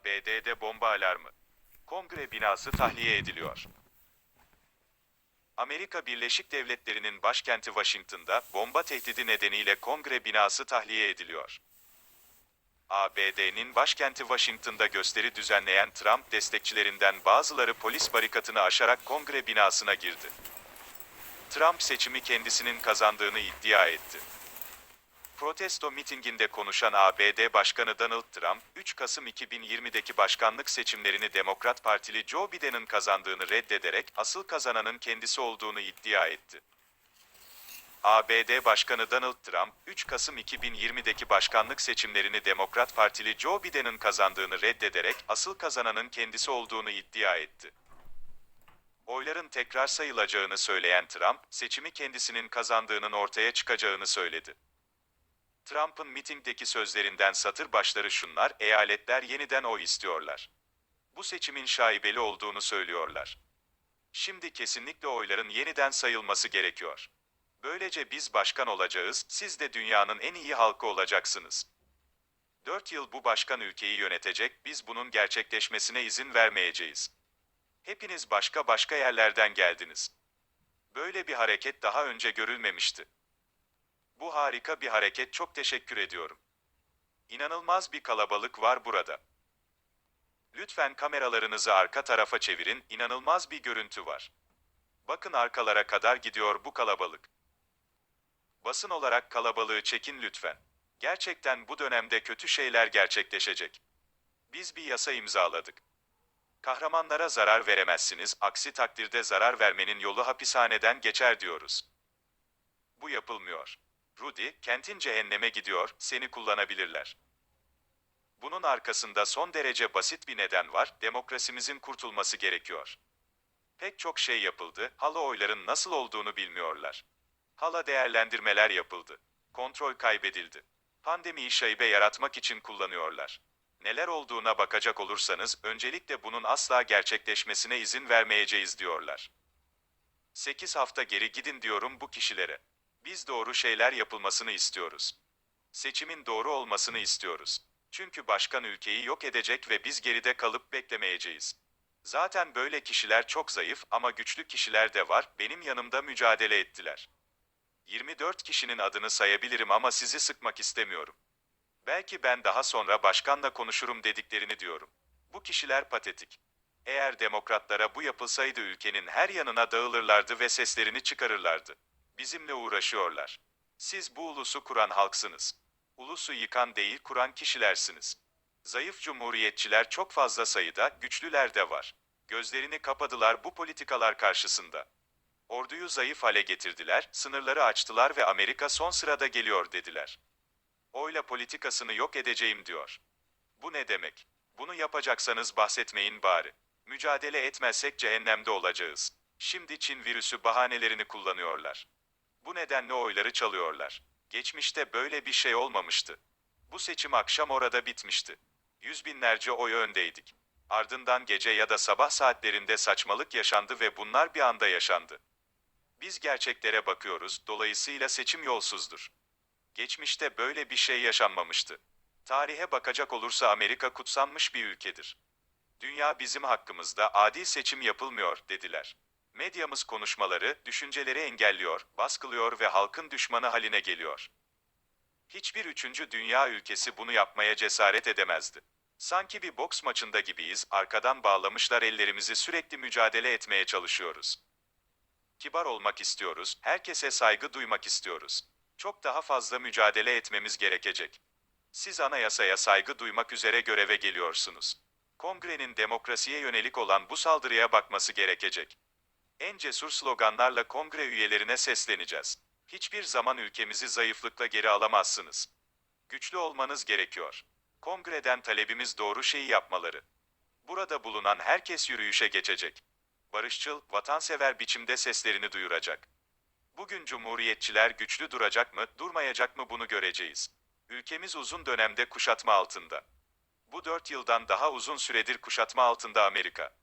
ABD'de bomba alarmı. Kongre binası tahliye ediliyor. Amerika Birleşik Devletleri'nin başkenti Washington'da bomba tehdidi nedeniyle kongre binası tahliye ediliyor. ABD'nin başkenti Washington'da gösteri düzenleyen Trump destekçilerinden bazıları polis barikatını aşarak kongre binasına girdi. Trump seçimi kendisinin kazandığını iddia etti. Protesto mitinginde konuşan ABD Başkanı Donald Trump, 3 Kasım 2020'deki başkanlık seçimlerini Demokrat Partili Joe Biden'ın kazandığını reddederek asıl kazananın kendisi olduğunu iddia etti. ABD Başkanı Donald Trump, 3 Kasım 2020'deki başkanlık seçimlerini Demokrat Partili Joe Biden'ın kazandığını reddederek asıl kazananın kendisi olduğunu iddia etti. Oyların tekrar sayılacağını söyleyen Trump, seçimi kendisinin kazandığının ortaya çıkacağını söyledi. Trump'ın mitingdeki sözlerinden satır başları şunlar, eyaletler yeniden oy istiyorlar. Bu seçimin şaibeli olduğunu söylüyorlar. Şimdi kesinlikle oyların yeniden sayılması gerekiyor. Böylece biz başkan olacağız, siz de dünyanın en iyi halkı olacaksınız. Dört yıl bu başkan ülkeyi yönetecek, biz bunun gerçekleşmesine izin vermeyeceğiz. Hepiniz başka başka yerlerden geldiniz. Böyle bir hareket daha önce görülmemişti. Bu harika bir hareket çok teşekkür ediyorum. İnanılmaz bir kalabalık var burada. Lütfen kameralarınızı arka tarafa çevirin, inanılmaz bir görüntü var. Bakın arkalara kadar gidiyor bu kalabalık. Basın olarak kalabalığı çekin lütfen. Gerçekten bu dönemde kötü şeyler gerçekleşecek. Biz bir yasa imzaladık. Kahramanlara zarar veremezsiniz, aksi takdirde zarar vermenin yolu hapishaneden geçer diyoruz. Bu yapılmıyor. Rudy, kentin cehenneme gidiyor, seni kullanabilirler. Bunun arkasında son derece basit bir neden var, demokrasimizin kurtulması gerekiyor. Pek çok şey yapıldı, hala oyların nasıl olduğunu bilmiyorlar. Hala değerlendirmeler yapıldı. Kontrol kaybedildi. Pandemiyi şaibe yaratmak için kullanıyorlar. Neler olduğuna bakacak olursanız, öncelikle bunun asla gerçekleşmesine izin vermeyeceğiz diyorlar. 8 hafta geri gidin diyorum bu kişilere. Biz doğru şeyler yapılmasını istiyoruz. Seçimin doğru olmasını istiyoruz. Çünkü başkan ülkeyi yok edecek ve biz geride kalıp beklemeyeceğiz. Zaten böyle kişiler çok zayıf ama güçlü kişiler de var, benim yanımda mücadele ettiler. 24 kişinin adını sayabilirim ama sizi sıkmak istemiyorum. Belki ben daha sonra başkanla konuşurum dediklerini diyorum. Bu kişiler patetik. Eğer demokratlara bu yapılsaydı ülkenin her yanına dağılırlardı ve seslerini çıkarırlardı. Bizimle uğraşıyorlar. Siz bu ulusu kuran halksınız. Ulusu yıkan değil kuran kişilersiniz. Zayıf cumhuriyetçiler çok fazla sayıda, güçlüler de var. Gözlerini kapadılar bu politikalar karşısında. Orduyu zayıf hale getirdiler, sınırları açtılar ve Amerika son sırada geliyor dediler. Oyla politikasını yok edeceğim diyor. Bu ne demek? Bunu yapacaksanız bahsetmeyin bari. Mücadele etmezsek cehennemde olacağız. Şimdi Çin virüsü bahanelerini kullanıyorlar. Bu nedenle oyları çalıyorlar. Geçmişte böyle bir şey olmamıştı. Bu seçim akşam orada bitmişti. Yüz binlerce oy öndeydik. Ardından gece ya da sabah saatlerinde saçmalık yaşandı ve bunlar bir anda yaşandı. Biz gerçeklere bakıyoruz, dolayısıyla seçim yolsuzdur. Geçmişte böyle bir şey yaşanmamıştı. Tarihe bakacak olursa Amerika kutsanmış bir ülkedir. Dünya bizim hakkımızda adil seçim yapılmıyor dediler. Medyamız konuşmaları, düşünceleri engelliyor, baskılıyor ve halkın düşmanı haline geliyor. Hiçbir üçüncü dünya ülkesi bunu yapmaya cesaret edemezdi. Sanki bir boks maçında gibiyiz, arkadan bağlamışlar ellerimizi sürekli mücadele etmeye çalışıyoruz. Kibar olmak istiyoruz, herkese saygı duymak istiyoruz. Çok daha fazla mücadele etmemiz gerekecek. Siz anayasaya saygı duymak üzere göreve geliyorsunuz. Kongrenin demokrasiye yönelik olan bu saldırıya bakması gerekecek. En cesur sloganlarla kongre üyelerine sesleneceğiz. Hiçbir zaman ülkemizi zayıflıkla geri alamazsınız. Güçlü olmanız gerekiyor. Kongreden talebimiz doğru şeyi yapmaları. Burada bulunan herkes yürüyüşe geçecek. Barışçıl, vatansever biçimde seslerini duyuracak. Bugün cumhuriyetçiler güçlü duracak mı, durmayacak mı bunu göreceğiz. Ülkemiz uzun dönemde kuşatma altında. Bu dört yıldan daha uzun süredir kuşatma altında Amerika.